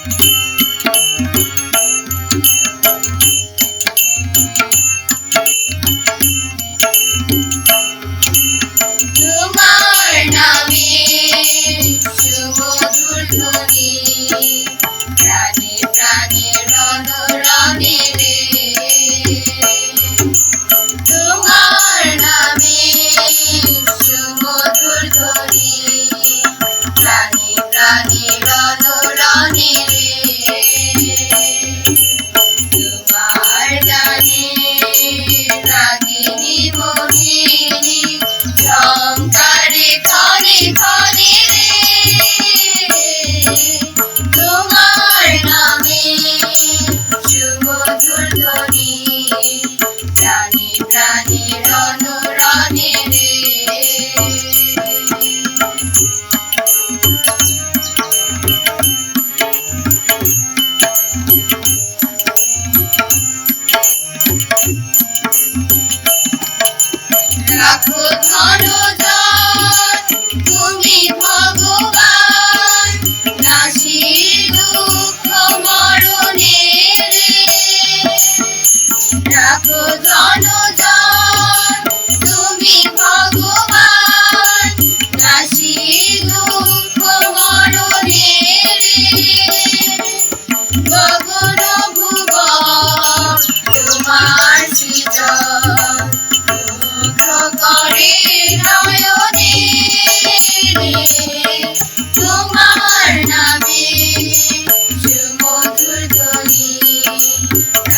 Rani, Rani, Rani, Rani. ಮಾಡೋದ Thank you.